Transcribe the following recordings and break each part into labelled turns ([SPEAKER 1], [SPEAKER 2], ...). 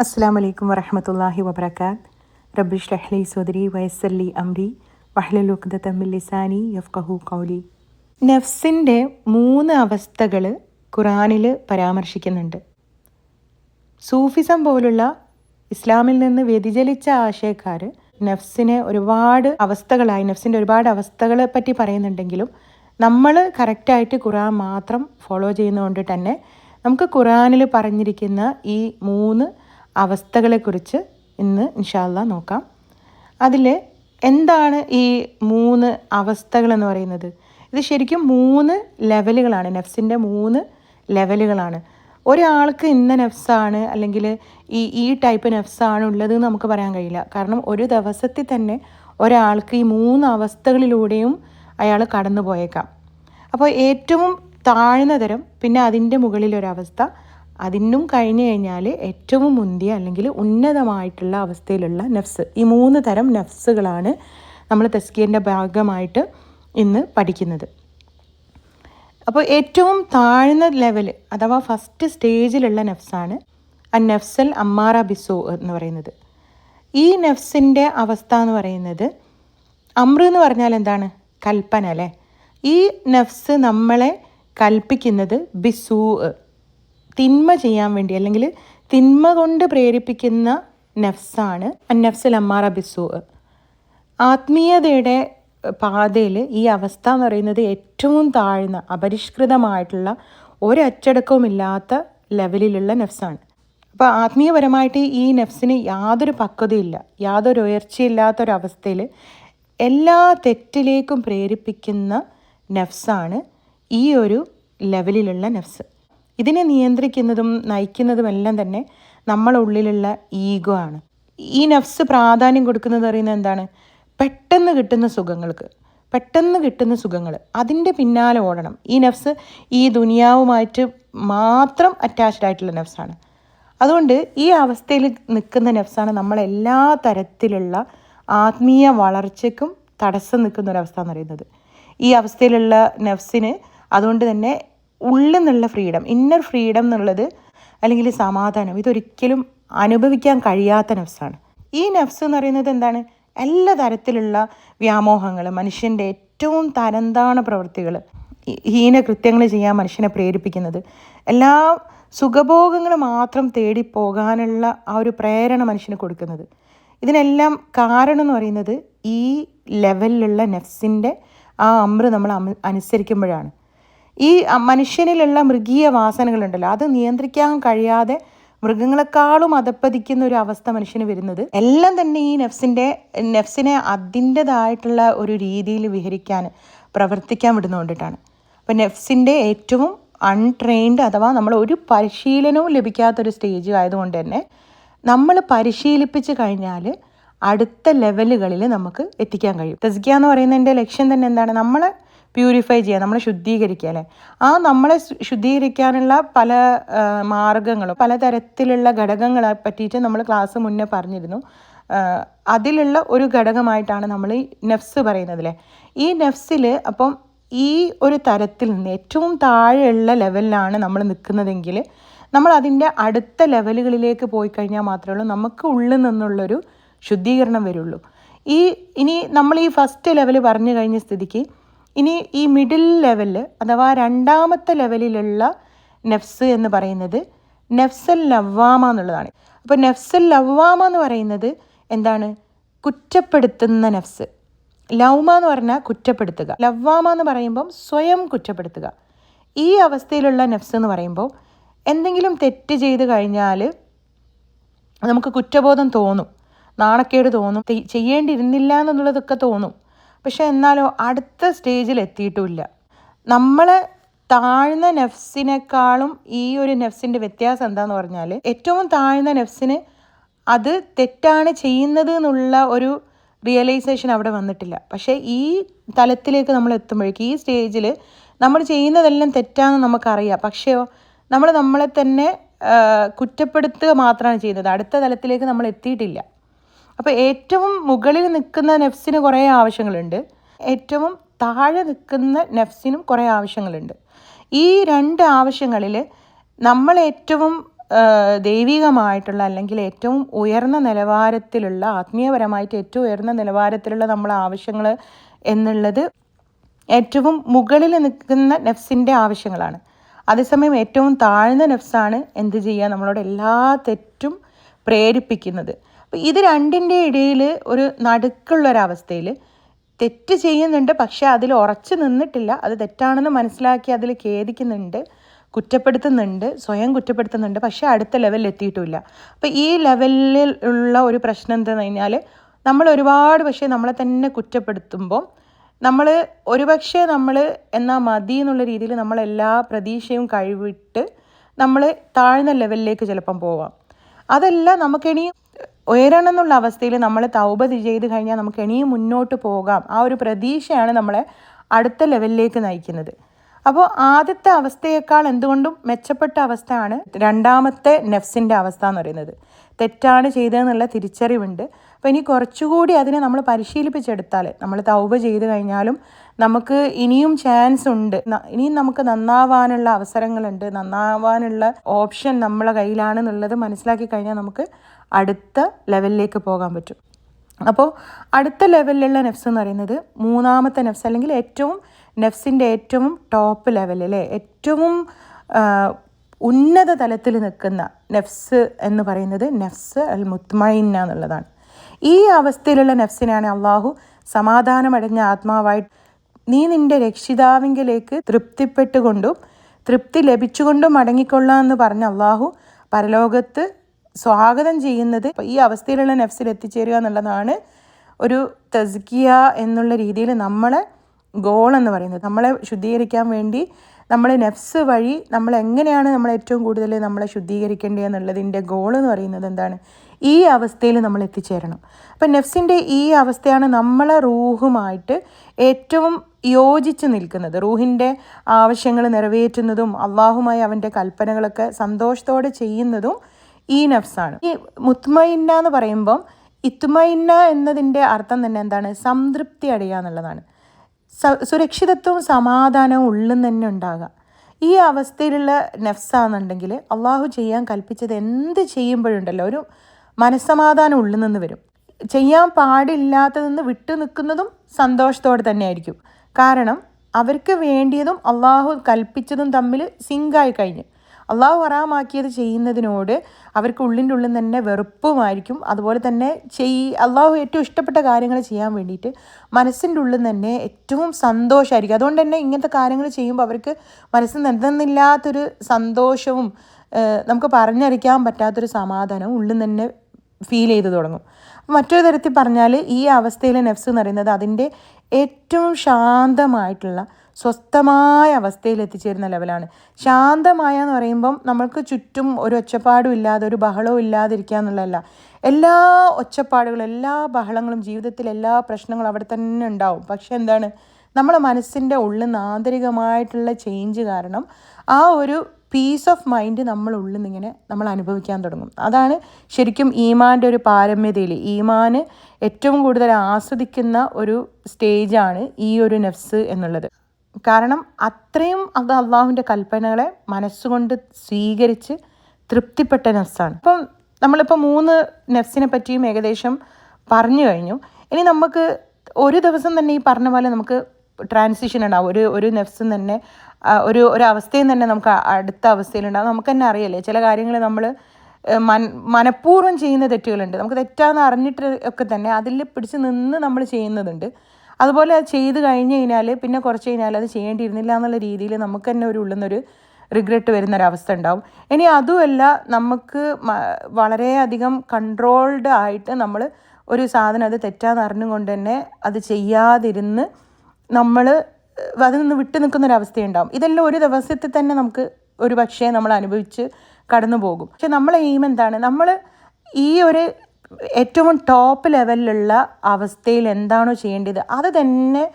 [SPEAKER 1] അസ്സാം വലൈക്കും വരഹമത്തല്ലാഹി വബർക്കാത്ത് റബ്ബിഷ് റഹ്ലി സോദരി വയസ്സല്ലി അംരി വഹ്ലുഖ്ദ തമ്മിൽ ലിസാനി യഫ്കഹു കൗലി നഫ്സിന്റെ മൂന്ന് അവസ്ഥകൾ ഖുറാനിൽ പരാമർശിക്കുന്നുണ്ട്. സൂഫിസം പോലുള്ള ഇസ്ലാമിൽ നിന്ന് വ്യതിചലിച്ച ആശയക്കാർ നഫ്സിനെ ഒരുപാട് അവസ്ഥകളായി നഫ്സിന്റെ ഒരുപാട് അവസ്ഥകളെ പറ്റി പറയുന്നുണ്ടെങ്കിലും നമ്മൾ കറക്റ്റായിട്ട് ഖുറാൻ മാത്രം ഫോളോ ചെയ്യുന്നതുകൊണ്ട് തന്നെ നമുക്ക് ഖുറാനിൽ പറഞ്ഞിരിക്കുന്ന ഈ മൂന്ന് അവസ്ഥകളെക്കുറിച്ച് ഇന്ന് ഇൻഷാല്ല നോക്കാം. അതിൽ എന്താണ് ഈ മൂന്ന് അവസ്ഥകളെന്ന് പറയുന്നത്? ഇത് ശരിക്കും മൂന്ന് ലെവലുകളാണ്. നെഫ്സിന്റെ മൂന്ന് ലെവലുകളാണ്. ഒരാൾക്ക് ഇന്ന നെഫ്സാണ് അല്ലെങ്കിൽ ഈ ഈ ടൈപ്പ് നെഫ്സാണ് ഉള്ളത് എന്ന് നമുക്ക് പറയാൻ കഴിയില്ല. കാരണം ഒരു ദിവസത്തിൽ തന്നെ ഒരാൾക്ക് ഈ മൂന്ന് അവസ്ഥകളിലൂടെയും അയാൾ കടന്നു പോയേക്കാം അപ്പോൾ ഏറ്റവും താഴ്ന്ന തരം പിന്നെ അതിന്റെ മുകളിലൊരവസ്ഥ അതിനും കഴിഞ്ഞു കഴിഞ്ഞാൽ ഏറ്റവും മുന്തിയ അല്ലെങ്കിൽ ഉന്നതമായിട്ടുള്ള അവസ്ഥയിലുള്ള നഫ്സ്. ഈ മൂന്ന് തരം നഫ്സുകളാണ് നമ്മൾ തസ്കീറിന്റെ ഭാഗമായിട്ട് ഇന്ന് പഠിക്കുന്നത്. അപ്പോൾ ഏറ്റവും താഴ്ന്ന ലെവൽ അഥവാ ഫസ്റ്റ് സ്റ്റേജിലുള്ള നഫ്സാണ് ആ നഫ്സൽ അമ്മാറ ബിസോ എന്ന് പറയുന്നത്. ഈ നഫ്സിന്റെ അവസ്ഥ എന്ന് പറയുന്നത് അമ്ര എന്ന് പറഞ്ഞാൽ എന്താണ്? കൽപ്പന അല്ലേ? ഈ നഫ്സ് നമ്മളെ കൽപ്പിക്കുന്നത് ബിസൂ തിന്മ ചെയ്യാൻ വേണ്ടി അല്ലെങ്കിൽ തിന്മ കൊണ്ട് പ്രേരിപ്പിക്കുന്ന നഫ്സാണ്. നഫ്സൽ അമ്മാറ ബിസു ആത്മീയതയുടെ പാതയിൽ ഈ അവസ്ഥ എന്ന് പറയുന്നത് ഏറ്റവും താഴ്ന്ന അപരിഷ്കൃതമായിട്ടുള്ള ഒരച്ചടക്കവുമില്ലാത്ത ലെവലിലുള്ള നഫ്സാണ്. അപ്പോൾ ആത്മീയപരമായിട്ട് ഈ നഫ്സിന് യാതൊരു പക്വതയില്ല യാതൊരു ഉയർച്ചയില്ലാത്തൊരവസ്ഥയിൽ എല്ലാ തെറ്റിലേക്കും പ്രേരിപ്പിക്കുന്ന നഫ്സാണ് ഈ ഒരു ലെവലിലുള്ള നഫ്സ്. ഇതിനെ നിയന്ത്രിക്കുന്നതും നയിക്കുന്നതും എല്ലാം തന്നെ നമ്മളുള്ളിലുള്ള ഈഗോ ആണ്. ഈ നഫ്സ് പ്രാധാന്യം കൊടുക്കുന്നത് പറയുന്നത് എന്താണ്? പെട്ടെന്ന് കിട്ടുന്ന സുഖങ്ങൾക്ക് പെട്ടെന്ന് കിട്ടുന്ന സുഖങ്ങൾ. അതിന്റെ പിന്നാലെ ഓടണം. ഈ നഫ്സ് ഈ ദുനിയാവുമായിട്ട് മാത്രം അറ്റാച്ച്ഡ് ആയിട്ടുള്ള നഫ്സാണ് അതുകൊണ്ട് ഈ അവസ്ഥയിൽ നിൽക്കുന്ന നഫ്സാണ് നമ്മളെല്ലാ തരത്തിലുള്ള ആത്മീയ വളർച്ചയ്ക്കും തടസ്സം നിൽക്കുന്ന ഒരവസ്ഥ എന്ന് പറയുന്നത്. ഈ അവസ്ഥയിലുള്ള നഫ്സിന് അതുകൊണ്ട് തന്നെ ഉള്ളിൽ നിന്നുള്ള ഫ്രീഡം ഇന്നർ ഫ്രീഡം എന്നുള്ളത് അല്ലെങ്കിൽ സമാധാനം ഇതൊരിക്കലും അനുഭവിക്കാൻ കഴിയാത്ത നഫ്സാണ് ഈ നഫ്സ് എന്ന് പറയുന്നത് എന്താണ്? എല്ലാ തരത്തിലുള്ള വ്യാമോഹങ്ങൾ മനുഷ്യന്റെ ഏറ്റവും തരംതാണ പ്രവൃത്തികൾ ഹീന കൃത്യങ്ങൾ ചെയ്യാൻ മനുഷ്യനെ പ്രേരിപ്പിക്കുന്നത്. എല്ലാ സുഖഭോഗങ്ങൾ മാത്രം തേടി പോകാനുള്ള ആ ഒരു പ്രേരണ മനുഷ്യന് കൊടുക്കുന്നത്. ഇതിനെല്ലാം കാരണം എന്ന് പറയുന്നത് ഈ ലെവലിലുള്ള നെഫ്സിന്റെ ആ അമ്ര നമ്മൾ അനുസരിക്കുമ്പോഴാണ്. ഈ മനുഷ്യനിലുള്ള മൃഗീയ വാസനകളുണ്ടല്ലോ അത് നിയന്ത്രിക്കാൻ കഴിയാതെ മൃഗങ്ങളെക്കാളും അതപ്പതിക്കുന്ന ഒരു അവസ്ഥ മനുഷ്യന് വരുന്നത്. എല്ലാം തന്നെ ഈ നെഫ്സിന്റെ നെഫ്സിനെ അതിന്റെതായിട്ടുള്ള ഒരു രീതിയിൽ വിഹരിക്കാൻ പ്രവർത്തിക്കാൻ വിടുന്നതുകൊണ്ടിട്ടാണ് അപ്പോൾ നെഫ്സിന്റെ ഏറ്റവും അൺട്രെയിൻഡ് അഥവാ നമ്മൾ ഒരു പരിശീലനവും ലഭിക്കാത്തൊരു സ്റ്റേജ് ആയതുകൊണ്ട് തന്നെ നമ്മൾ പരിശീലിപ്പിച്ച് കഴിഞ്ഞാൽ അടുത്ത ലെവലുകളിൽ നമുക്ക് എത്തിക്കാൻ കഴിയും. തസ്കിയ എന്ന് പറയുന്നതിന്റെ ലക്ഷ്യം തന്നെ എന്താണ്? നമ്മളെ പ്യൂരിഫൈ ചെയ്യുക നമ്മളെ ശുദ്ധീകരിക്കുക അല്ലേ? ആ നമ്മളെ ശുദ്ധീകരിക്കാനുള്ള പല മാർഗങ്ങളും പലതരത്തിലുള്ള ഘടകങ്ങളെ പറ്റിയിട്ട് നമ്മൾ ക്ലാസ് മുന്നേ പറഞ്ഞിരുന്നു. അതിലുള്ള ഒരു ഘടകമായിട്ടാണ് നമ്മൾ ഈ നെഫ്സ് പറയുന്നതിലെ ഈ നെഫ്സിൽ അപ്പം ഈ ഒരു തരത്തിൽ നിന്ന് ഏറ്റവും താഴെയുള്ള ലെവലിലാണ് നമ്മൾ നിൽക്കുന്നതെങ്കിൽ നമ്മൾ അതിന്റെ അടുത്ത ലെവലുകളിലേക്ക് പോയി കഴിഞ്ഞാൽ മാത്രമേ ഉള്ളൂ നമുക്ക് ഉള്ളിൽ നിന്നുള്ളൊരു ശുദ്ധീകരണം വരുള്ളൂ. ഈ ഇനി നമ്മൾ ഈ ഫസ്റ്റ് ലെവൽ പറഞ്ഞു കഴിഞ്ഞ സ്ഥിതിക്ക് ഇനി ഈ മിഡിൽ ലെവലിൽ അഥവാ രണ്ടാമത്തെ ലെവലിലുള്ള നെഫ്സ് എന്ന് പറയുന്നത് നെഫ്സൽ ലവ്വാമ എന്നുള്ളതാണ്. അപ്പോൾ നെഫ്സൽ ലവ്വാമ എന്ന് പറയുന്നത് എന്താണ്? കുറ്റപ്പെടുത്തുന്ന നെഫ്സ് ലവ്മ എന്ന് പറഞ്ഞാൽ കുറ്റപ്പെടുത്തുക. ലവ്വാമ എന്ന് പറയുമ്പം സ്വയം കുറ്റപ്പെടുത്തുക. ഈ അവസ്ഥയിലുള്ള നെഫ്സ് എന്ന് പറയുമ്പോൾ എന്തെങ്കിലും തെറ്റ് ചെയ്ത് കഴിഞ്ഞാൽ നമുക്ക് കുറ്റബോധം തോന്നും. നാണക്കേട് തോന്നും. ചെയ്യേണ്ടിയിരുന്നില്ല എന്നുള്ളതൊക്കെ തോന്നും. പക്ഷെ എന്നാലോ അടുത്ത സ്റ്റേജിൽ എത്തിയിട്ടുമില്ല നമ്മൾ താഴ്ന്ന നെഫ്സിനേക്കാളും ഈ ഒരു നെഫ്സിന്റെ വ്യത്യാസം എന്താന്ന് പറഞ്ഞാൽ ഏറ്റവും താഴ്ന്ന നെഫ്സിന് അത് തെറ്റാണ് ചെയ്യുന്നത് എന്നുള്ള ഒരു റിയലൈസേഷൻ അവിടെ വന്നിട്ടില്ല. പക്ഷേ ഈ തലത്തിലേക്ക് നമ്മൾ എത്തുമ്പോഴേക്കും ഈ സ്റ്റേജിൽ നമ്മൾ ചെയ്യുന്നതെല്ലാം തെറ്റാണെന്ന് നമുക്കറിയാം. പക്ഷേയോ നമ്മൾ നമ്മളെ തന്നെ കുറ്റപ്പെടുത്തുക മാത്രമാണ് ചെയ്യുന്നത്. അടുത്ത തലത്തിലേക്ക് നമ്മൾ എത്തിയിട്ടില്ല. അപ്പോൾ ഏറ്റവും മുകളിൽ നിൽക്കുന്ന നെഫ്സിന് കുറേ ആവശ്യങ്ങളുണ്ട്. ഏറ്റവും താഴെ നിൽക്കുന്ന നെഫ്സിനും കുറേ ആവശ്യങ്ങളുണ്ട്. ഈ രണ്ട് ആവശ്യങ്ങളിൽ നമ്മൾ ഏറ്റവും ദൈവികമായിട്ടുള്ള അല്ലെങ്കിൽ ഏറ്റവും ഉയർന്ന നിലവാരത്തിലുള്ള ആത്മീയപരമായിട്ട് ഏറ്റവും ഉയർന്ന നിലവാരത്തിലുള്ള നമ്മളെ ആവശ്യങ്ങൾ എന്നുള്ളത് ഏറ്റവും മുകളിൽ നിൽക്കുന്ന നെഫ്സിന്റെ ആവശ്യങ്ങളാണ്. അതേസമയം ഏറ്റവും താഴ്ന്ന നെഫ്സാണ് എന്ത് ചെയ്യുക? നമ്മളോട് എല്ലാ തെറ്റും പ്രേരിപ്പിക്കുന്നത്. അപ്പോൾ ഇത് രണ്ടിന്റെ ഇടയിൽ ഒരു നടുക്കുള്ളൊരവസ്ഥയിൽ തെറ്റ് ചെയ്യുന്നുണ്ട് പക്ഷേ അതിൽ ഉറച്ചു നിന്നിട്ടില്ല. അത് തെറ്റാണെന്ന് മനസ്സിലാക്കി അതിൽ ഖേദിക്കുന്നുണ്ട് കുറ്റപ്പെടുത്തുന്നുണ്ട് സ്വയം കുറ്റപ്പെടുത്തുന്നുണ്ട് പക്ഷേ അടുത്ത ലെവലിൽ എത്തിയിട്ടുമില്ല അപ്പോൾ ഈ ലെവലിൽ ഉള്ള ഒരു പ്രശ്നം എന്താണെന്ന് കഴിഞ്ഞാൽ നമ്മൾ ഒരുപാട് പക്ഷേ നമ്മളെ തന്നെ കുറ്റപ്പെടുത്തുമ്പോൾ നമ്മൾ ഒരുപക്ഷെ നമ്മൾ എന്നാൽ മതി എന്നുള്ള രീതിയിൽ നമ്മളെല്ലാ പ്രതീക്ഷയും കഴിവിട്ട് നമ്മൾ താഴ്ന്ന ലെവലിലേക്ക് ചിലപ്പം പോവാം. അതല്ല നമുക്കിനി ഉയരണം എന്നുള്ള അവസ്ഥയിൽ നമ്മൾ തൗബ ചെയ്ത് കഴിഞ്ഞാൽ നമുക്ക് ഇനിയും മുന്നോട്ട് പോകാം. ആ ഒരു പ്രതീക്ഷയാണ് നമ്മളെ അടുത്ത ലെവലിലേക്ക് നയിക്കുന്നത്. അപ്പോൾ ആദ്യത്തെ അവസ്ഥയേക്കാൾ എന്തുകൊണ്ടും മെച്ചപ്പെട്ട അവസ്ഥയാണ് രണ്ടാമത്തെ നെഫ്സിന്റെ അവസ്ഥ എന്ന് പറയുന്നത്. തെറ്റാണ് ചെയ്തതെന്നുള്ള തിരിച്ചറിവുണ്ട്. അപ്പോൾ ഇനി കുറച്ചുകൂടി അതിനെ നമ്മൾ പരിശീലിപ്പിച്ചെടുത്താൽ നമ്മൾ തൗബ ചെയ്ത് കഴിഞ്ഞാലും നമുക്ക് ഇനിയും ചാൻസ് ഉണ്ട്. ഇനിയും നമുക്ക് നന്നാവാനുള്ള അവസരങ്ങളുണ്ട്. നന്നാവാനുള്ള ഓപ്ഷൻ നമ്മളെ കയ്യിലാണെന്നുള്ളത് മനസ്സിലാക്കി കഴിഞ്ഞാൽ നമുക്ക് അടുത്ത ലെവലിലേക്ക് പോകാൻ പറ്റും. അപ്പോൾ അടുത്ത ലെവലിലുള്ള നെഫ്സ് എന്ന് പറയുന്നത് മൂന്നാമത്തെ നെഫ്സ് അല്ലെങ്കിൽ ഏറ്റവും നെഫ്സിന്റെ ഏറ്റവും ടോപ്പ് ലെവൽ ഏറ്റവും ഉന്നത തലത്തിൽ നിൽക്കുന്ന നെഫ്സ് എന്ന് പറയുന്നത് നെഫ്സ് അൽ മുത്മൈന എന്നുള്ളതാണ്. ഈ അവസ്ഥയിലുള്ള നെഫ്സിനാണ് അള്ളാഹു സമാധാനമടഞ്ഞ ആത്മാവായിട്ട് നീ നിന്റെ രക്ഷിതാവിങ്കിലേക്ക് തൃപ്തിപ്പെട്ടുകൊണ്ടും തൃപ്തി ലഭിച്ചുകൊണ്ടും മടങ്ങിക്കൊള്ളാം എന്ന് പറഞ്ഞ അള്ളാഹു പരലോകത്ത് സ്വാഗതം ചെയ്യുന്നത് ഈ അവസ്ഥയിലുള്ള നഫ്സിൽ എത്തിച്ചേരുക എന്നുള്ളതാണ് ഒരു തസ്കിയ എന്നുള്ള രീതിയിൽ നമ്മളെ ഗോൾ എന്ന് പറയുന്നത്. നമ്മളെ ശുദ്ധീകരിക്കാൻ വേണ്ടി നമ്മൾ നെഫ്സ് വഴി നമ്മൾ എങ്ങനെയാണ് നമ്മൾ ഏറ്റവും കൂടുതൽ നമ്മളെ ശുദ്ധീകരിക്കേണ്ടത് എന്നുള്ളതിന്റെ ഗോൾ എന്ന് പറയുന്നത് എന്താണ്? ഈ അവസ്ഥയിൽ നമ്മൾ എത്തിച്ചേരണം. അപ്പം നെഫ്സിന്റെ ഈ അവസ്ഥയാണ് നമ്മളെ റൂഹുമായിട്ട് ഏറ്റവും യോജിച്ച് നിൽക്കുന്നത്. റൂഹിന്റെ ആവശ്യങ്ങൾ നിറവേറ്റുന്നതും അള്ളാഹുമായി അവന്റെ കൽപ്പനകളൊക്കെ സന്തോഷത്തോടെ ചെയ്യുന്നതും ഈ നഫ്സാണ് ഈ മുത്മയിന്ന എന്ന് പറയുമ്പം ഇത്മയിന്ന എന്നതിന്റെ അർത്ഥം തന്നെ എന്താണ്? സംതൃപ്തി അടയുക എന്നുള്ളതാണ്. സുരക്ഷിതത്വവും സമാധാനവും ഉള്ളിൽ തന്നെ ഉണ്ടാകുക. ഈ അവസ്ഥയിലുള്ള നെഫ്സാണെന്നുണ്ടെങ്കിൽ അള്ളാഹു ചെയ്യാൻ കൽപ്പിച്ചത് എന്ത് ചെയ്യുമ്പോഴുണ്ടല്ലോ? ഒരു മനസ്സമാധാനം ഉള്ളിൽ നിന്ന് വരും. ചെയ്യാൻ പാടില്ലാത്തതെന്ന് വിട്ടു നിൽക്കുന്നതും സന്തോഷത്തോടെ തന്നെയായിരിക്കും. കാരണം അവർക്ക് വേണ്ടിയതും അള്ളാഹു കൽപ്പിച്ചതും തമ്മിൽ സിങ്കായി കഴിഞ്ഞു. അള്ളാഹു ഹറാമാക്കിയത് ചെയ്യുന്നതിനോട് അവർക്ക് ഉള്ളിന്റെ ഉള്ളിൽ തന്നെ വെറുപ്പുമായിരിക്കും. അതുപോലെ തന്നെ ചെയ് അള്ളാഹു ഏറ്റവും ഇഷ്ടപ്പെട്ട കാര്യങ്ങൾ ചെയ്യാൻ വേണ്ടിയിട്ട് മനസ്സിന്റെ ഉള്ളിൽ തന്നെ ഏറ്റവും സന്തോഷമായിരിക്കും. അതുകൊണ്ട് തന്നെ ഇങ്ങനത്തെ കാര്യങ്ങൾ ചെയ്യുമ്പോൾ അവർക്ക് മനസ്സിൽ എന്തെന്നില്ലാത്തൊരു സന്തോഷവും നമുക്ക് പറഞ്ഞറിയിക്കാൻ പറ്റാത്തൊരു സമാധാനവും ഉള്ളിൽ തന്നെ ഫീൽ ചെയ്ത് തുടങ്ങും. മറ്റൊരു തരത്തിൽ പറഞ്ഞാൽ ഈ അവസ്ഥയിലെ നെഫ്സ് എന്ന് പറയുന്നത് അതിന്റെ ഏറ്റവും ശാന്തമായിട്ടുള്ള സ്വസ്ഥമായ അവസ്ഥയിൽ എത്തിച്ചേരുന്ന ലെവലാണ് ശാന്തമായ എന്ന് പറയുമ്പം നമ്മൾക്ക് ചുറ്റും ഒരു ഒച്ചപ്പാടും ഇല്ലാതെ ഒരു ബഹളവും ഇല്ലാതിരിക്കുക എന്നുള്ളതല്ല. എല്ലാ ഒച്ചപ്പാടുകളും എല്ലാ ബഹളങ്ങളും ജീവിതത്തിൽ എല്ലാ പ്രശ്നങ്ങളും അവിടെ തന്നെ ഉണ്ടാവും. പക്ഷെ എന്താണ്? നമ്മുടെ മനസ്സിന്റെ ഉള്ളിൽ നിന്ന് ആന്തരികമായിട്ടുള്ള ചേഞ്ച് കാരണം ആ ഒരു പീസ് ഓഫ് മൈൻഡ് നമ്മൾ ഉള്ളിൽ നിന്നിങ്ങനെ നമ്മൾ അനുഭവിക്കാൻ തുടങ്ങും. അതാണ് ശരിക്കും ഈമാന്റെ ഒരു പാരമ്യതയിൽ ഈമാന് ഏറ്റവും കൂടുതൽ ആസ്വദിക്കുന്ന ഒരു സ്റ്റേജാണ് ഈ ഒരു നെഫ്സ് എന്നുള്ളത്. കാരണം അത്രയും അത് അള്ളാഹുവിന്റെ കൽപ്പനകളെ മനസ്സുകൊണ്ട് സ്വീകരിച്ച് തൃപ്തിപ്പെട്ട നെഫ്സാണ്. അപ്പം നമ്മളിപ്പോൾ മൂന്ന് നഫ്സിനെ പറ്റിയും ഏകദേശം പറഞ്ഞു കഴിഞ്ഞു. ഇനി നമുക്ക് ഒരു ദിവസം തന്നെ ഈ പറഞ്ഞ പോലെ നമുക്ക് ട്രാൻസിഷൻ ഉണ്ടാവും. ഒരു ഒരു നെഫ്സും തന്നെ ഒരു ഒരു അവസ്ഥയും തന്നെ നമുക്ക് അടുത്ത അവസ്ഥയിലുണ്ടാവും നമുക്ക് തന്നെ അറിയാലേ ചില കാര്യങ്ങൾ നമ്മൾ മൻ മനഃപൂർവം ചെയ്യുന്ന തെറ്റുകളുണ്ട്. നമുക്ക് തെറ്റാന്ന് അറിഞ്ഞിട്ട് ഒക്കെ തന്നെ അതിൽ പിടിച്ച് നിന്ന് നമ്മൾ ചെയ്യുന്നതുണ്ട്. അതുപോലെ അത് ചെയ്ത് കഴിഞ്ഞ് കഴിഞ്ഞാൽ പിന്നെ കുറച്ച് കഴിഞ്ഞാൽ അത് ചെയ്യേണ്ടിയിരുന്നില്ല എന്നുള്ള രീതിയിൽ നമുക്ക് തന്നെ ഒരു ഉള്ളുന്നൊരു റിഗ്രറ്റ് വരുന്നൊരവസ്ഥ ഉണ്ടാവും. ഇനി അതുമല്ല നമുക്ക് വളരെയധികം കൺട്രോൾഡ് ആയിട്ട് നമ്മൾ ഒരു സാധനം അത് തെറ്റാന്ന് അറിഞ്ഞുകൊണ്ട് തന്നെ അത് ചെയ്യാതിരുന്ന് നമ്മൾ അതിൽ നിന്ന് വിട്ടു നിൽക്കുന്നൊരവസ്ഥയുണ്ടാവും. ഇതെല്ലാം ഒരു ദിവസത്തിൽ തന്നെ നമുക്ക് ഒരു പക്ഷേ നമ്മൾ അനുഭവിച്ച് കടന്നു പോകും പക്ഷെ നമ്മളെ എയിം എന്താണ്? നമ്മൾ ഈ ഒരു ഏറ്റവും ടോപ്പ് ലെവലിലുള്ള അവസ്ഥയിൽ എന്താണോ ചെയ്യേണ്ടത് അത് തന്നെ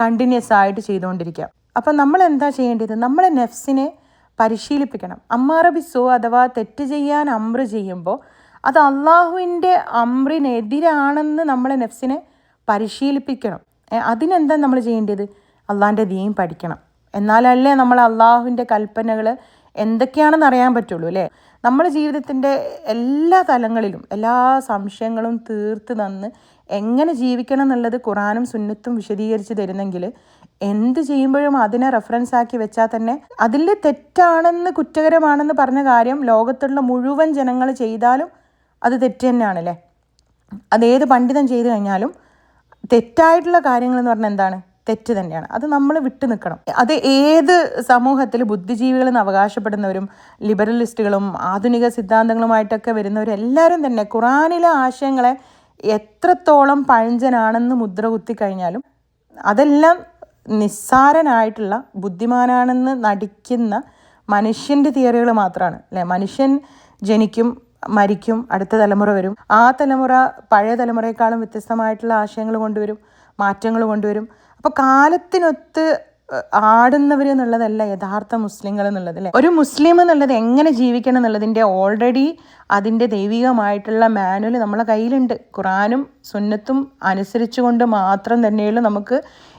[SPEAKER 1] കണ്ടിന്യൂസ് ആയിട്ട് ചെയ്തുകൊണ്ടിരിക്കുക. അപ്പം നമ്മൾ എന്താ ചെയ്യേണ്ടത്? നമ്മളെ നെഫ്സിനെ പരിശീലിപ്പിക്കണം. അമ്മാറബിസോ അഥവാ തെറ്റ് ചെയ്യാൻ അമ്ര ചെയ്യുമ്പോൾ അത് അള്ളാഹുവിന്റെ അമ്രിനെതിരാണെന്ന് നമ്മളെ നെഫ്സിനെ പരിശീലിപ്പിക്കണം. അതിനെന്താ നമ്മൾ ചെയ്യേണ്ടത്? അള്ളാഹിന്റെ ദീൻ പഠിക്കണം. എന്നാലല്ലേ നമ്മൾ അള്ളാഹുവിന്റെ കൽപ്പനകൾ എന്തൊക്കെയാണെന്ന് അറിയാൻ പറ്റുള്ളൂ അല്ലേ? നമ്മുടെ ജീവിതത്തിന്റെ എല്ലാ തലങ്ങളിലും എല്ലാ സംശയങ്ങളും തീർത്ത് തന്ന് എങ്ങനെ ജീവിക്കണം എന്നുള്ളത് ഖുറാനും സുന്നത്തും വിശദീകരിച്ച് തരുന്നെങ്കിൽ എന്ത് ചെയ്യുമ്പോഴും അതിനെ റെഫറൻസ് ആക്കി വെച്ചാൽ തന്നെ അതിൽ തെറ്റാണെന്ന് കുറ്റകരമാണെന്ന് പറഞ്ഞ കാര്യം ലോകത്തുള്ള മുഴുവൻ ജനങ്ങൾ ചെയ്താലും അത് തെറ്റ് തന്നെയാണല്ലേ? അതേത് പണ്ഡിതം ചെയ്തു കഴിഞ്ഞാലും തെറ്റായിട്ടുള്ള കാര്യങ്ങൾ എന്ന് പറഞ്ഞാൽ എന്താണ്? തെറ്റ് തന്നെയാണ്. അത് നമ്മൾ വിട്ടു നിൽക്കണം അത് ഏത് സമൂഹത്തിൽ ബുദ്ധിജീവികളെന്ന് അവകാശപ്പെടുന്നവരും ലിബറലിസ്റ്റുകളും ആധുനിക സിദ്ധാന്തങ്ങളുമായിട്ടൊക്കെ വരുന്നവരും എല്ലാവരും തന്നെ ഖുറാനിലെ ആശയങ്ങളെ എത്രത്തോളം പഴഞ്ചനാണെന്ന് മുദ്ര കുത്തി കഴിഞ്ഞാലും അതെല്ലാം നിസ്സാരനായിട്ടുള്ള ബുദ്ധിമാനാണെന്ന് നടിക്കുന്ന മനുഷ്യന്റെ തിയറികൾ മാത്രമാണ് അല്ലേ? മനുഷ്യൻ ജനിക്കും മരിക്കും അടുത്ത തലമുറ വരും. ആ തലമുറ പഴയ തലമുറയെക്കാളും വ്യത്യസ്തമായിട്ടുള്ള ആശയങ്ങൾ കൊണ്ടുവരും മാറ്റങ്ങൾ കൊണ്ടുവരും. അപ്പോൾ കാലത്തിനൊത്ത് ആടുന്നവർ എന്നുള്ളതല്ല യഥാർത്ഥ മുസ്ലിങ്ങൾ എന്നുള്ളത് അല്ലേ ഒരു മുസ്ലിം എന്നുള്ളത് എങ്ങനെ ജീവിക്കണം എന്നുള്ളതിന്റെ ഓൾറെഡി അതിന്റെ ദൈവികമായിട്ടുള്ള മാനുവൽ നമ്മളെ കയ്യിലുണ്ട്. ഖുറാനും സുന്നത്തും അനുസരിച്ചുകൊണ്ട് മാത്രം തന്നെയുള്ളൂ നമുക്ക്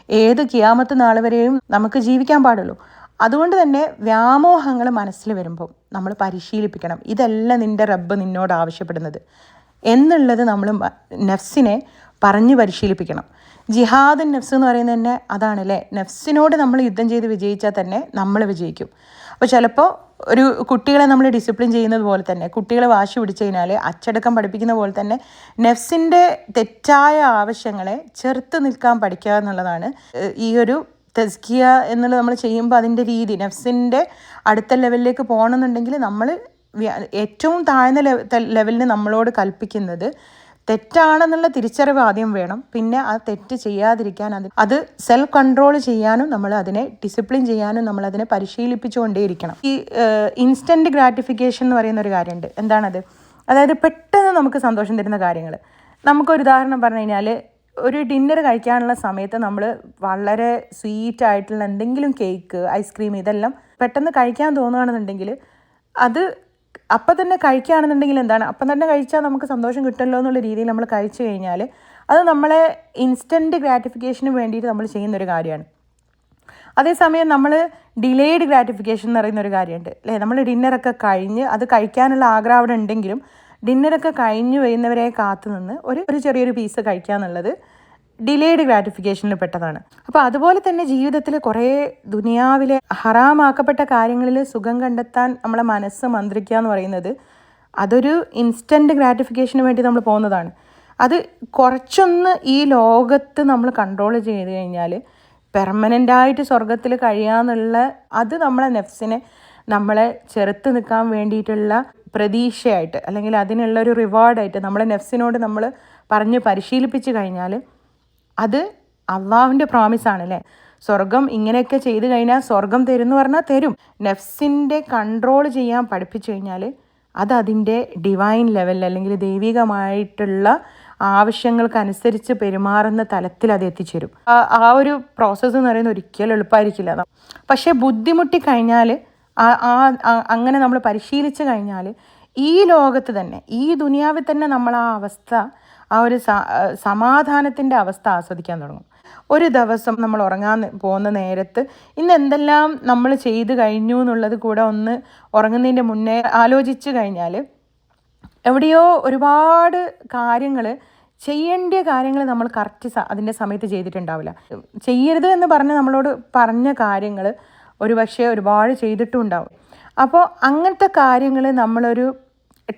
[SPEAKER 1] ഏത് കിയാമത്ത് നാൾ വരെയും നമുക്ക് ജീവിക്കാൻ പാടുള്ളൂ. അതുകൊണ്ട് തന്നെ വ്യാമോഹങ്ങൾ മനസ്സിൽ വരുമ്പോൾ നമ്മൾ പരിശീലിപ്പിക്കണം. ഇതല്ല നിന്റെ റബ്ബ് നിന്നോട് ആവശ്യപ്പെടുന്നത്. എന്നുള്ളത് നമ്മൾ നഫ്സിനെ പറഞ്ഞ് പരിശീലിപ്പിക്കണം. ജിഹാദൻ നഫ്സ് എന്ന് പറയുന്നത് തന്നെ അതാണ് അല്ലേ നഫ്സിനോട് നമ്മൾ യുദ്ധം ചെയ്ത് വിജയിച്ചാൽ തന്നെ നമ്മൾ വിജയിക്കും. അപ്പോൾ ചിലപ്പോൾ ഒരു കുട്ടികളെ നമ്മൾ ഡിസിപ്ലിൻ ചെയ്യുന്നത് പോലെ തന്നെ കുട്ടികളെ വാശി പിടിച്ചു കഴിഞ്ഞാൽ അച്ചടക്കം പഠിപ്പിക്കുന്ന പോലെ തന്നെ നെഫ്സിന്റെ തെറ്റായ ആവശ്യങ്ങളെ ചെറുത്ത് നിൽക്കാൻ പഠിക്കുക എന്നുള്ളതാണ്. ഈ ഒരു തെസ്കിയ എന്നുള്ളത് നമ്മൾ ചെയ്യുമ്പോൾ അതിന്റെ രീതി നെഫ്സിന്റെ അടുത്ത ലെവലിലേക്ക് പോകണമെന്നുണ്ടെങ്കിൽ നമ്മൾ ഏറ്റവും താഴ്ന്ന ലെവലിന് നമ്മളോട് കൽപ്പിക്കുന്നത് തെറ്റാണെന്നുള്ള തിരിച്ചറിവ് ആദ്യം വേണം. പിന്നെ ആ തെറ്റ് ചെയ്യാതിരിക്കാൻ അത് അത് സെൽഫ് കൺട്രോൾ ചെയ്യാനും നമ്മൾ അതിനെ ഡിസിപ്ലിൻ ചെയ്യാനും നമ്മൾ അതിനെ പരിശീലിപ്പിച്ചുകൊണ്ടേയിരിക്കണം. ഈ ഇൻസ്റ്റന്റ് ഗ്രാറ്റിഫിക്കേഷൻ എന്ന് പറയുന്ന ഒരു കാര്യമുണ്ട്. എന്താണത്? അതായത് പെട്ടെന്ന് നമുക്ക് സന്തോഷം തരുന്ന കാര്യങ്ങൾ. നമുക്കൊരു ഉദാഹരണം പറഞ്ഞു കഴിഞ്ഞാൽ ഒരു ഡിന്നർ കഴിക്കാനുള്ള സമയത്ത് നമ്മൾ വളരെ സ്വീറ്റ് ആയിട്ടുള്ള എന്തെങ്കിലും കേക്ക് ഐസ്ക്രീം ഇതെല്ലാം പെട്ടെന്ന് കഴിക്കാൻ തോന്നുകയാണെന്നുണ്ടെങ്കിൽ അത് അപ്പം തന്നെ കഴിക്കുകയാണെന്നുണ്ടെങ്കിൽ എന്താണ്? അപ്പം തന്നെ കഴിച്ചാൽ നമുക്ക് സന്തോഷം കിട്ടുമല്ലോ എന്നുള്ള രീതിയിൽ നമ്മൾ കഴിച്ചു കഴിഞ്ഞാൽ അത് നമ്മളെ ഇൻസ്റ്റന്റ് ഗ്രാറ്റിഫിക്കേഷന് വേണ്ടിയിട്ട് നമ്മൾ ചെയ്യുന്ന ഒരു കാര്യമാണ്. അതേസമയം നമ്മൾ ഡിലേഡ് ഗ്രാറ്റിഫിക്കേഷൻ എന്ന് പറയുന്ന ഒരു കാര്യമുണ്ട്. അല്ലേ? നമ്മൾ ഡിന്നറൊക്കെ കഴിഞ്ഞ് അത് കഴിക്കാനുള്ള ആഗ്രഹം അവിടെ ഉണ്ടെങ്കിലും ഡിന്നറൊക്കെ കഴിഞ്ഞ് വരുന്നവരെ കാത്തു നിന്ന് ഒരു ഒരു ചെറിയൊരു പീസ് കഴിക്കുക എന്നുള്ളത് ഡിലേഡ് ഗ്രാറ്റിഫിക്കേഷനിൽ പെട്ടതാണ്. അപ്പോൾ അതുപോലെ തന്നെ ജീവിതത്തിൽ കുറേ ദുനിയാവിലെ ഹറാമാക്കപ്പെട്ട കാര്യങ്ങളിൽ സുഖം കണ്ടെത്താൻ നമ്മളെ മനസ്സ് മന്ത്രിക്കുക എന്ന് പറയുന്നത് അതൊരു ഇൻസ്റ്റന്റ് ഗ്രാറ്റിഫിക്കേഷന് വേണ്ടി നമ്മൾ പോകുന്നതാണ്. അത് കുറച്ചൊന്ന് ഈ ലോകത്ത് നമ്മൾ കൺട്രോൾ ചെയ്ത് കഴിഞ്ഞാൽ പെർമനന്റായിട്ട് സ്വർഗത്തിൽ കഴിയാന്നുള്ള അത് നമ്മളെ നെഫ്സിനെ നമ്മളെ ചെറുത്ത് നിൽക്കാൻ വേണ്ടിയിട്ടുള്ള പ്രതീക്ഷയായിട്ട് അല്ലെങ്കിൽ അതിനുള്ള ഒരു റിവാർഡായിട്ട് നമ്മളെ നെഫ്സിനോട് നമ്മൾ പറഞ്ഞ് പരിശീലിപ്പിച്ച് കഴിഞ്ഞാൽ അത് അള്ളാഹുവിന്റെ പ്രോമിസാണ് അല്ലേ സ്വർഗം ഇങ്ങനെയൊക്കെ ചെയ്തു കഴിഞ്ഞാൽ സ്വർഗം തരുമെന്ന് പറഞ്ഞാൽ തരും. നെഫ്സിന്റെ കൺട്രോൾ ചെയ്യാൻ പഠിപ്പിച്ചു കഴിഞ്ഞാൽ അത് അതിന്റെ ഡിവൈൻ ലെവലിൽ അല്ലെങ്കിൽ ദൈവികമായിട്ടുള്ള ആവശ്യങ്ങൾക്കനുസരിച്ച് പെരുമാറുന്ന തലത്തിൽ അത് എത്തിച്ചേരും. ആ ഒരു പ്രോസസ്സ് എന്ന് പറയുന്നത് ഒരിക്കലും എളുപ്പമായിരിക്കില്ല. പക്ഷേ ബുദ്ധിമുട്ടി കഴിഞ്ഞാൽ ആ അങ്ങനെ നമ്മൾ പരിശീലിച്ച് കഴിഞ്ഞാൽ ഈ ലോകത്ത് തന്നെ ഈ ദുനിയാവിൽ തന്നെ നമ്മൾ ആ അവസ്ഥ ആ ഒരു സമാധാനത്തിന്റെ അവസ്ഥ ആസ്വദിക്കാൻ തുടങ്ങും. ഒരു ദിവസം നമ്മൾ ഉറങ്ങാൻ പോകുന്ന നേരത്ത് ഇന്ന് എന്തെല്ലാം നമ്മൾ ചെയ്ത് കഴിഞ്ഞു എന്നുള്ളത് കൂടെ ഒന്ന് ഉറങ്ങുന്നതിന്റെ മുന്നേ ആലോചിച്ച് കഴിഞ്ഞാൽ എവിടെയോ ഒരുപാട് കാര്യങ്ങൾ ചെയ്യേണ്ട കാര്യങ്ങൾ നമ്മൾ കറക്റ്റ് അതിന്റെ സമയത്ത് ചെയ്തിട്ടുണ്ടാവില്ല. ചെയ്യരുത് എന്ന് പറഞ്ഞ് നമ്മളോട് പറഞ്ഞ കാര്യങ്ങൾ ഒരു പക്ഷേ ഒരുപാട് ചെയ്തിട്ടും ഉണ്ടാവും അപ്പോൾ അങ്ങനത്തെ കാര്യങ്ങൾ നമ്മളൊരു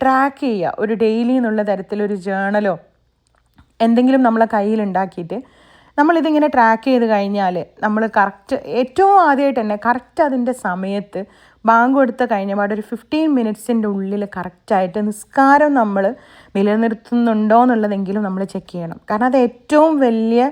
[SPEAKER 1] ട്രാക്ക് ചെയ്യുക. ഒരു ഡെയിലി എന്നുള്ള തരത്തിലൊരു ജേണലോ എന്തെങ്കിലും നമ്മളെ കയ്യിൽ ഉണ്ടാക്കിയിട്ട് നമ്മളിതിങ്ങനെ ട്രാക്ക് ചെയ്ത് കഴിഞ്ഞാൽ നമ്മൾ കറക്റ്റ് ഏറ്റവും ആദ്യമായിട്ട് തന്നെ കറക്റ്റ് അതിന്റെ സമയത്ത് ബാങ്ക് കൊടുത്ത കഴിഞ്ഞ പാടെ ഒരു ഫിഫ്റ്റീൻ മിനിറ്റ്സിന്റെ ഉള്ളിൽ കറക്റ്റായിട്ട് നിസ്കാരം നമ്മൾ നിലനിർത്തുന്നുണ്ടോ എന്നുള്ളതെങ്കിലും നമ്മൾ ചെക്ക് ചെയ്യണം. കാരണം അത് ഏറ്റവും വലിയ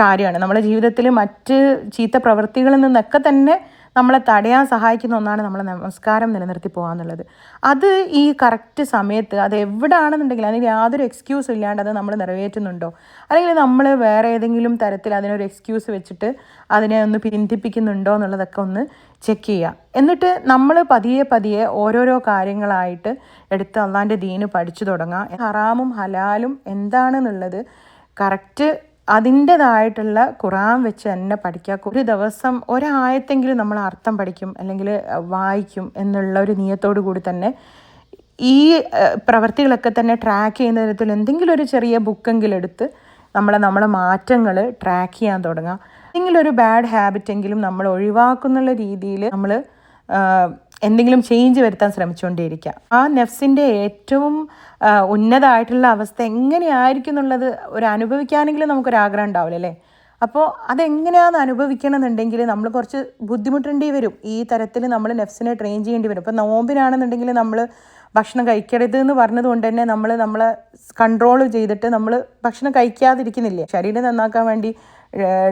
[SPEAKER 1] കാര്യമാണ്. നമ്മുടെ ജീവിതത്തിൽ മറ്റ് ചീത്ത പ്രവൃത്തികളിൽ നിന്നൊക്കെ തന്നെ നമ്മളെ തടയാൻ സഹായിക്കുന്ന ഒന്നാണ് നമ്മളെ നമസ്കാരം നിലനിർത്തി പോകാന്നുള്ളത്. അത് ഈ കറക്റ്റ് സമയത്ത് അത് എവിടെയാണെന്നുണ്ടെങ്കിൽ അതിന് യാതൊരു എക്സ്ക്യൂസ് ഇല്ലാണ്ട് അത് നമ്മൾ നിറവേറ്റുന്നുണ്ടോ? അല്ലെങ്കിൽ നമ്മൾ വേറെ ഏതെങ്കിലും തരത്തിൽ അതിനൊരു എക്സ്ക്യൂസ് വെച്ചിട്ട് അതിനെ ഒന്ന് പിന്തിപ്പിക്കുന്നുണ്ടോ എന്നുള്ളതൊക്കെ ഒന്ന് ചെക്ക് ചെയ്യുക. എന്നിട്ട് നമ്മൾ പതിയെ പതിയെ ഓരോരോ കാര്യങ്ങളായിട്ട് എടുത്ത് അള്ളാന്റെ ദീന് പഠിച്ചു തുടങ്ങുക ഹറാമും ഹലാലും എന്താണെന്നുള്ളത് കറക്റ്റ് അതിന്റെതായിട്ടുള്ള ഖുറാൻ വെച്ച് തന്നെ പഠിക്കുക. ഒരു ദിവസം ഒരായത്തെങ്കിലും നമ്മൾ അർത്ഥം പഠിക്കും അല്ലെങ്കിൽ വായിക്കും എന്നുള്ള ഒരു നിയത്തോടു കൂടി തന്നെ ഈ പ്രവൃത്തികളൊക്കെ തന്നെ ട്രാക്ക് ചെയ്യുന്ന തരത്തിൽ എന്തെങ്കിലും ഒരു ചെറിയ ബുക്കെങ്കിലും എടുത്ത് നമ്മളെ നമ്മളെ മാറ്റങ്ങൾ ട്രാക്ക് ചെയ്യാൻ തുടങ്ങാം. എന്തെങ്കിലും ഒരു ബാഡ് ഹാബിറ്റെങ്കിലും നമ്മൾ ഒഴിവാക്കുന്നുള്ള രീതിയിൽ നമ്മൾ എന്തെങ്കിലും ചേഞ്ച് വരുത്താൻ ശ്രമിച്ചുകൊണ്ടേയിരിക്കുക ആ നെഫ്സിന്റെ ഏറ്റവും ഉന്നതമായിട്ടുള്ള അവസ്ഥ എങ്ങനെയായിരിക്കും എന്നുള്ളത് ഒരു അനുഭവിക്കാനെങ്കിലും നമുക്കൊരാഗ്രഹം ഉണ്ടാവില്ല അല്ലേ? അപ്പോൾ അതെങ്ങനെയാണെന്ന് അനുഭവിക്കണം എന്നുണ്ടെങ്കിൽ നമ്മൾ കുറച്ച് ബുദ്ധിമുട്ടേണ്ടി വരും. ഈ തരത്തിൽ നമ്മൾ നെഫ്സിനെ ട്രെയിൻ ചെയ്യേണ്ടി വരും. ഇപ്പോൾ നോമ്പിനാണെന്നുണ്ടെങ്കിൽ നമ്മൾ ഭക്ഷണം കഴിക്കരുത് എന്ന് പറഞ്ഞതുകൊണ്ട് തന്നെ നമ്മൾ നമ്മളെ കൺട്രോൾ ചെയ്തിട്ട് നമ്മൾ ഭക്ഷണം കഴിക്കാതിരിക്കുന്നില്ലേ? ശരീരം നന്നാക്കാൻ വേണ്ടി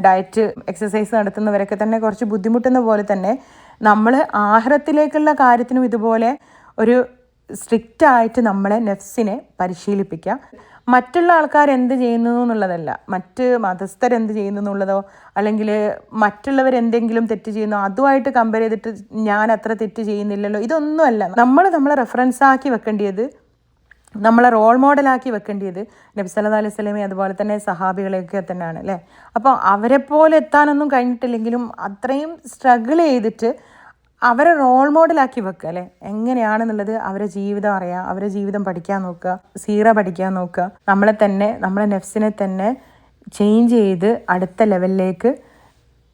[SPEAKER 1] ഡയറ്റ് എക്സസൈസ് നടത്തുന്നവരൊക്കെ തന്നെ കുറച്ച് ബുദ്ധിമുട്ടുന്ന പോലെ തന്നെ നമ്മൾ ആഹാരത്തിലേക്കുള്ള കാര്യത്തിനും ഇതുപോലെ ഒരു സ്ട്രിക്റ്റ് ആയിട്ട് നമ്മളെ നെഫ്സിനെ പരിശീലിപ്പിക്കുക മറ്റുള്ള ആൾക്കാർ എന്ത് ചെയ്യുന്നു എന്നുള്ളതല്ല. മറ്റ് മതസ്ഥർ എന്ത് ചെയ്യുന്നു എന്നുള്ളതോ അല്ലെങ്കിൽ മറ്റുള്ളവർ എന്തെങ്കിലും തെറ്റ് ചെയ്യുന്നു അതുമായിട്ട് കമ്പയർ ചെയ്തിട്ട് ഞാൻ അത്ര തെറ്റ് ചെയ്യുന്നില്ലല്ലോ ഇതൊന്നുമല്ല. നമ്മൾ നമ്മളെ റെഫറൻസ് ആക്കി വെക്കേണ്ടത് നമ്മളെ റോൾ മോഡലാക്കി വെക്കേണ്ടത് നബി സല്ലല്ലാഹു അലൈഹി സ്വലമി അതുപോലെ തന്നെ സഹാബികളെയൊക്കെ തന്നെയാണ് അല്ലേ? അപ്പോൾ അവരെ പോലെ എത്താനൊന്നും കഴിഞ്ഞിട്ടില്ലെങ്കിലും അത്രയും സ്ട്രഗിൾ ചെയ്തിട്ട് അവരെ റോൾ മോഡലാക്കി വെക്കുക അല്ലേ? എങ്ങനെയാണെന്നുള്ളത് അവരെ ജീവിതം അറിയാം അവരെ ജീവിതം പഠിക്കാൻ നോക്കുക സീറ പഠിക്കാൻ നോക്കുക. നമ്മളെ തന്നെ നമ്മളെ നെഫ്സിനെ തന്നെ ചേഞ്ച് ചെയ്ത് അടുത്ത ലെവലിലേക്ക്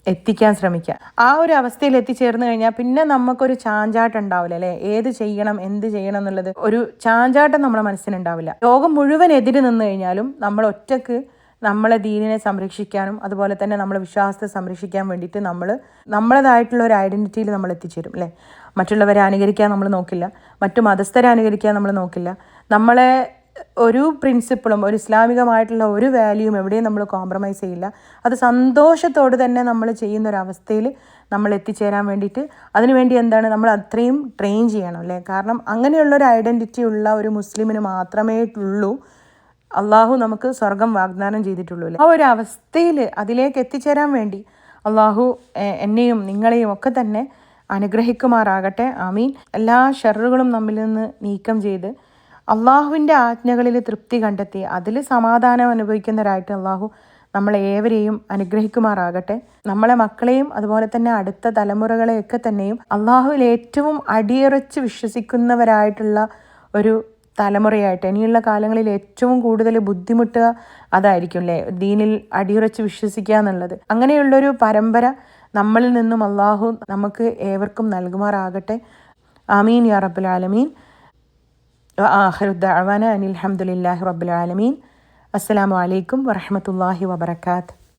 [SPEAKER 1] എത്തിക്കാൻ ശ്രമിക്കുക. ആ ഒരു അവസ്ഥയിൽ എത്തിച്ചേർന്ന് കഴിഞ്ഞാൽ പിന്നെ നമുക്കൊരു ചാഞ്ചാട്ടം ഉണ്ടാവില്ല അല്ലേ? ഏത് ചെയ്യണം എന്ത് ചെയ്യണം എന്നുള്ളത് ഒരു ചാഞ്ചാട്ടം നമ്മുടെ മനസ്സിനുണ്ടാവില്ല ലോകം മുഴുവൻ എതിര് നിന്ന് കഴിഞ്ഞാലും നമ്മൾ ഒറ്റയ്ക്ക് നമ്മളെ ദീനിനെ സംരക്ഷിക്കാനും അതുപോലെ തന്നെ നമ്മളെ വിശ്വാസത്തെ സംരക്ഷിക്കാൻ വേണ്ടിയിട്ട് നമ്മൾ നമ്മളേതായിട്ടുള്ള ഒരു ഐഡന്റിറ്റിയിൽ നമ്മൾ എത്തിച്ചേരും അല്ലേ? മറ്റുള്ളവരെ അനുകരിക്കാൻ നമ്മൾ നോക്കില്ല. മറ്റു മതസ്ഥരെ അനുകരിക്കാൻ നമ്മൾ നോക്കില്ല. നമ്മളെ ഒരു പ്രിൻസിപ്പിളും ഒരു ഇസ്ലാമികമായിട്ടുള്ള ഒരു വാല്യൂവും എവിടെയും നമ്മൾ കോംപ്രമൈസ് ചെയ്യില്ല. അത് സന്തോഷത്തോട് തന്നെ നമ്മൾ ചെയ്യുന്ന ഒരു അവസ്ഥയിൽ നമ്മൾ എത്തിച്ചേരാൻ വേണ്ടിയിട്ട് അതിനുവേണ്ടി എന്താണ് നമ്മൾ അത്രയും ട്രെയിൻ ചെയ്യണം അല്ലേ? കാരണം അങ്ങനെയുള്ള ഒരു ഐഡന്റിറ്റി ഉള്ള ഒരു മുസ്ലിമിന് മാത്രമേ ഉള്ളൂ. അള്ളാഹു നമുക്ക് സ്വർഗം വാഗ്ദാനം ചെയ്തിട്ടുള്ളൂ അല്ലേ? ആ ഒരു അവസ്ഥയിൽ അതിലേക്ക് എത്തിച്ചേരാൻ വേണ്ടി അള്ളാഹു എന്നെയും നിങ്ങളെയും ഒക്കെ തന്നെ അനുഗ്രഹിക്കുമാറാകട്ടെ. ആമീൻ. എല്ലാ ഷെറുകളും നമ്മിൽ നിന്ന് നീക്കം ചെയ്ത് അള്ളാഹുവിന്റെ ആജ്ഞകളിൽ തൃപ്തി കണ്ടെത്തി അതിൽ സമാധാനം അനുഭവിക്കുന്നവരായിട്ട് അള്ളാഹു നമ്മളെ ഏവരെയും അനുഗ്രഹിക്കുമാറാകട്ടെ. നമ്മളെ മക്കളെയും അതുപോലെ തന്നെ അടുത്ത തലമുറകളെയൊക്കെ തന്നെയും അള്ളാഹുവിൽ ഏറ്റവും അടിയുറച്ച് വിശ്വസിക്കുന്നവരായിട്ടുള്ള ഒരു തലമുറയായിട്ട് ഇനിയുള്ള കാലങ്ങളിൽ ഏറ്റവും കൂടുതൽ ബുദ്ധിമുട്ടുക അതായിരിക്കും അല്ലേ? ദീനിൽ അടിയുറച്ച് വിശ്വസിക്കുക എന്നുള്ളത്. അങ്ങനെയുള്ളൊരു പരമ്പര നമ്മളിൽ നിന്നും അള്ളാഹു നമുക്ക് ഏവർക്കും നൽകുമാറാകട്ടെ. ആമീൻ യാ റബ്ബുൽ ആലമീൻ. وآخر الدعوانا أن الحمد لله رب العالمين. السلام عليكم ورحمة الله وبركاته.